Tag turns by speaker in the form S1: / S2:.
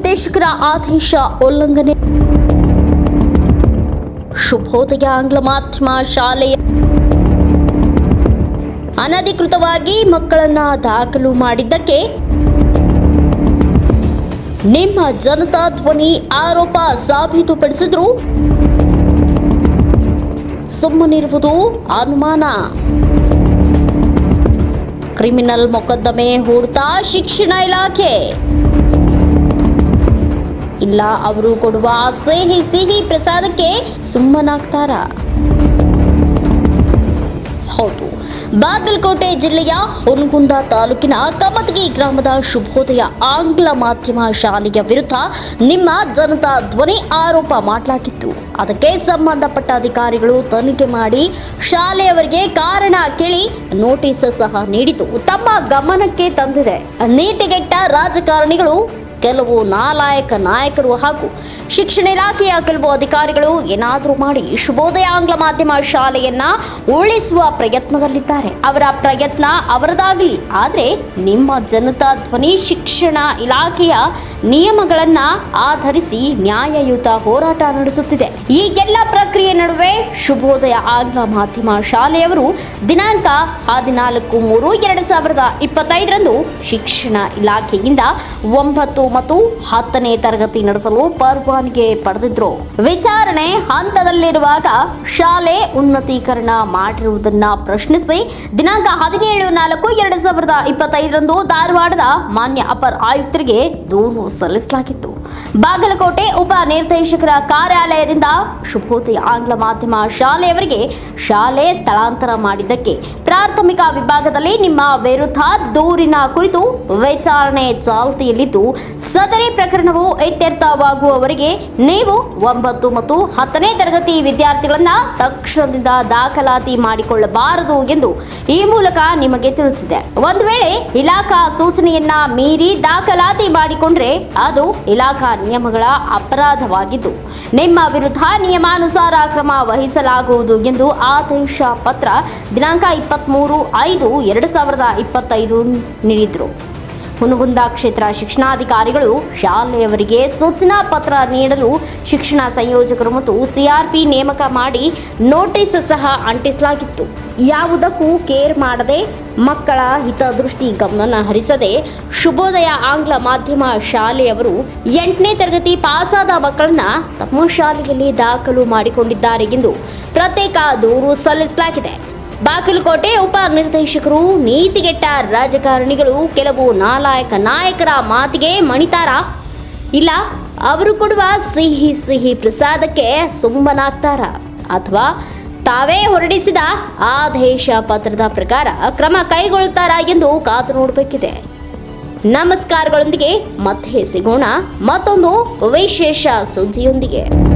S1: ಉಪನಿರ್ದೇಶಕರ ಆದೇಶ ಉಲ್ಲಂಘನೆ. ಶುಭೋದಯ ಆಂಗ್ಲ ಮಾಧ್ಯಮ ಶಾಲೆಯ ಅನಧಿಕೃತವಾಗಿ ಮಕ್ಕಳನ್ನ ದಾಖಲು ಮಾಡಿದ್ದಕ್ಕೆ ನಿಮ್ಮ ಜನತಾ ಧ್ವನಿ ಆರೋಪ ಸಾಬೀತುಪಡಿಸಿದ್ರು. ಸುಮ್ಮನಿರುವುದು ಅನುಮಾನ. ಕ್ರಿಮಿನಲ್ ಮೊಕದ್ದಮೆ ಹೂಡ್ತಾ ಶಿಕ್ಷಣ ಇಲಾಖೆ. ಇಲ್ಲ. ಅವರು ಕೊಡುವ ಸಿಹಿ ಸಿಹಿ ಪ್ರಸಾದಕ್ಕೆ ಸುಮ್ಮನಾಗ್ತಾರ? ಹೌದು. ಬಾಗಲಕೋಟೆ ಜಿಲ್ಲೆಯ ಹೊನ್ಗುಂದ ತಾಲೂಕಿನ ಕಮತಗಿ ಗ್ರಾಮದ ಶುಭೋದಯ ಆಂಗ್ಲ ಮಾಧ್ಯಮ ಶಾಲೆಯ ವಿರುದ್ಧ ನಿಮ್ಮ ಜನತಾ ಧ್ವನಿ ಆರೋಪ ಮಾಡಲಾಗಿತ್ತು. ಅದಕ್ಕೆ ಸಂಬಂಧಪಟ್ಟ ಅಧಿಕಾರಿಗಳು ತನಿಖೆ ಮಾಡಿ ಶಾಲೆಯವರಿಗೆ ಕಾರಣ ಕೇಳಿ ನೋಟಿಸ್ ಸಹ ನೀಡಿತು ತಮ್ಮ ಗಮನಕ್ಕೆ ತಂದಿದೆ. ನೀತಿಗೆಟ್ಟ ರಾಜಕಾರಣಿಗಳು ಕೆಲವು ನಾಲಾಯಕ ನಾಯಕರು ಹಾಗೂ ಶಿಕ್ಷಣ ಇಲಾಖೆಯ ಕೆಲವು ಅಧಿಕಾರಿಗಳು ಏನಾದರೂ ಮಾಡಿ ಶುಭೋದಯ ಆಂಗ್ಲ ಮಾಧ್ಯಮ ಶಾಲೆಯನ್ನ ಉಳಿಸುವ ಪ್ರಯತ್ನದಲ್ಲಿದ್ದಾರೆ. ಅವರ ಪ್ರಯತ್ನ ಅವರದಾಗಲಿ, ಆದರೆ ನಿಮ್ಮ ಜನತಾ ಧ್ವನಿ ಶಿಕ್ಷಣ ಇಲಾಖೆಯ ನಿಯಮಗಳನ್ನ ಆಧರಿಸಿ ನ್ಯಾಯಯುತ ಹೋರಾಟ ನಡೆಸುತ್ತಿದೆ. ಈ ಎಲ್ಲ ಪ್ರಕ್ರಿಯೆ ನಡುವೆ ಶುಭೋದಯ ಆಂಗ್ಲ ಮಾಧ್ಯಮ ಶಾಲೆಯವರು ದಿನಾಂಕ ಹದಿನಾಲ್ಕು ಮೂರು ಎರಡು ಸಾವಿರದ ಇಪ್ಪತ್ತೈದರಂದು ಶಿಕ್ಷಣ ಇಲಾಖೆಯಿಂದ ಒಂಬತ್ತು ಮತ್ತು ಹತ್ತನೇ ತರಗತಿ ನಡೆಸಲು ಪರವಾನಗಿ ಪಡೆದಿದ್ರು. ವಿಚಾರಣೆ ಹಂತದಲ್ಲಿರುವಾಗ ಶಾಲೆ ಉನ್ನತೀಕರಣ ಮಾಡಿರುವುದನ್ನ ಪ್ರಶ್ನಿಸಿ ದಿನಾಂಕ ಹದಿನೇಳು ನಾಲ್ಕು ಎರಡು ಸಾವಿರದ ಇಪ್ಪತ್ತೈದರಂದು ಧಾರವಾಡದ ಮಾನ್ಯ ಅಪರ ಆಯುಕ್ತರಿಗೆ ದೂರು ಸಲ್ಲಿಸಲಾಗಿತ್ತು. ಬಾಗಲಕೋಟೆ ಉಪ ನಿರ್ದೇಶಕರ ಕಾರ್ಯಾಲಯದಿಂದ ಶುಭೋದಯ ಆಂಗ್ಲ ಮಾಧ್ಯಮ ಶಾಲೆಯವರಿಗೆ ಶಾಲೆ ಸ್ಥಳಾಂತರ ಮಾಡಿದ್ದಕ್ಕೆ ಪ್ರಾಥಮಿಕ ವಿಭಾಗದಲ್ಲಿ ನಿಮ್ಮ ವಿರುದ್ಧ ದೂರಿನ ಕುರಿತು ವಿಚಾರಣೆ ಚಾಲ್ತಿಯಲ್ಲಿದ್ದು, ಸದರಿ ಪ್ರಕರಣವು ಇತ್ಯರ್ಥವಾಗುವವರೆಗೆ ನೀವು ಒಂಬತ್ತು ಮತ್ತು ಹತ್ತನೇ ತರಗತಿ ವಿದ್ಯಾರ್ಥಿಗಳನ್ನ ತಕ್ಷಣದಿಂದ ದಾಖಲಾತಿ ಮಾಡಿಕೊಳ್ಳಬಾರದು ಎಂದು ಈ ಮೂಲಕ ನಿಮಗೆ ತಿಳಿಸಿದೆ. ಒಂದು ವೇಳೆ ಇಲಾಖಾ ಸೂಚನೆಯನ್ನ ಮೀರಿ ದಾಖಲಾತಿ ಮಾಡಿಕೊಂಡ್ರೆ ಅದು ಇಲಾಖಾ ನಿಯಮಗಳ ಅಪರಾಧವಾಗಿದ್ದು, ನಿಮ್ಮ ವಿರುದ್ಧ ನಿಯಮಾನುಸಾರ ಕ್ರಮ ವಹಿಸಲಾಗುವುದು ಎಂದು ಆದೇಶ ಪತ್ರ ದಿನಾಂಕ ಇಪ್ಪತ್ತ್ಮೂರು ಐದು, ಎರಡು ಸಾವಿರದ ಇಪ್ಪತ್ತೈದು ನೀಡಿದರು. ಹುನಗುಂದ ಕ್ಷೇತ್ರ ಶಿಕ್ಷಣಾಧಿಕಾರಿಗಳು ಶಾಲೆಯವರಿಗೆ ಸೂಚನಾ ಪತ್ರ ನೀಡಲು ಶಿಕ್ಷಣ ಸಂಯೋಜಕರು ಮತ್ತು ಸಿಆರ್ಪಿ ನೇಮಕ ಮಾಡಿ ನೋಟಿಸ್ ಸಹ ಅಂಟಿಸಲಾಗಿತ್ತು. ಯಾವುದಕ್ಕೂ ಕೇರ್ ಮಾಡದೆ ಮಕ್ಕಳ ಹಿತದೃಷ್ಟಿ ಗಮನ ಹರಿಸದೆ ಶುಭೋದಯ ಆಂಗ್ಲ ಮಾಧ್ಯಮ ಶಾಲೆಯವರು ಎಂಟನೇ ತರಗತಿ ಪಾಸಾದ ಮಕ್ಕಳನ್ನ ತಮ್ಮ ಶಾಲೆಯಲ್ಲಿ ದಾಖಲು ಮಾಡಿಕೊಂಡಿದ್ದಾರೆ ಎಂದು ಪ್ರತ್ಯೇಕ ದೂರು ಸಲ್ಲಿಸಲಾಗಿದೆ. ಬಾಗಲಕೋಟೆ ಉಪ ನಿರ್ದೇಶಕರು, ನೀತಿಗೆಟ್ಟ ರಾಜಕಾರಣಿಗಳು, ಕೆಲವು ನಾಲಾಯಕ ನಾಯಕರ ಮಾತಿಗೆ ಮಣಿತಾರ? ಇಲ್ಲ, ಅವರು ಕೊಡುವ ಸಿಹಿ ಸಿಹಿ ಪ್ರಸಾದಕ್ಕೆ ಸುಮ್ಮನಾಗ್ತಾರ? ಅಥವಾ ತಾವೇ ಹೊರಡಿಸಿದ ಆದೇಶ ಪತ್ರದ ಪ್ರಕಾರ ಕ್ರಮ ಕೈಗೊಳ್ತಾರಾ ಎಂದು ಕಾತು ನೋಡಬೇಕಿದೆ. ನಮಸ್ಕಾರಗಳೊಂದಿಗೆ ಮತ್ತೆ ಸಿಗೋಣ ಮತ್ತೊಂದು ವಿಶೇಷ ಸುದ್ದಿಯೊಂದಿಗೆ.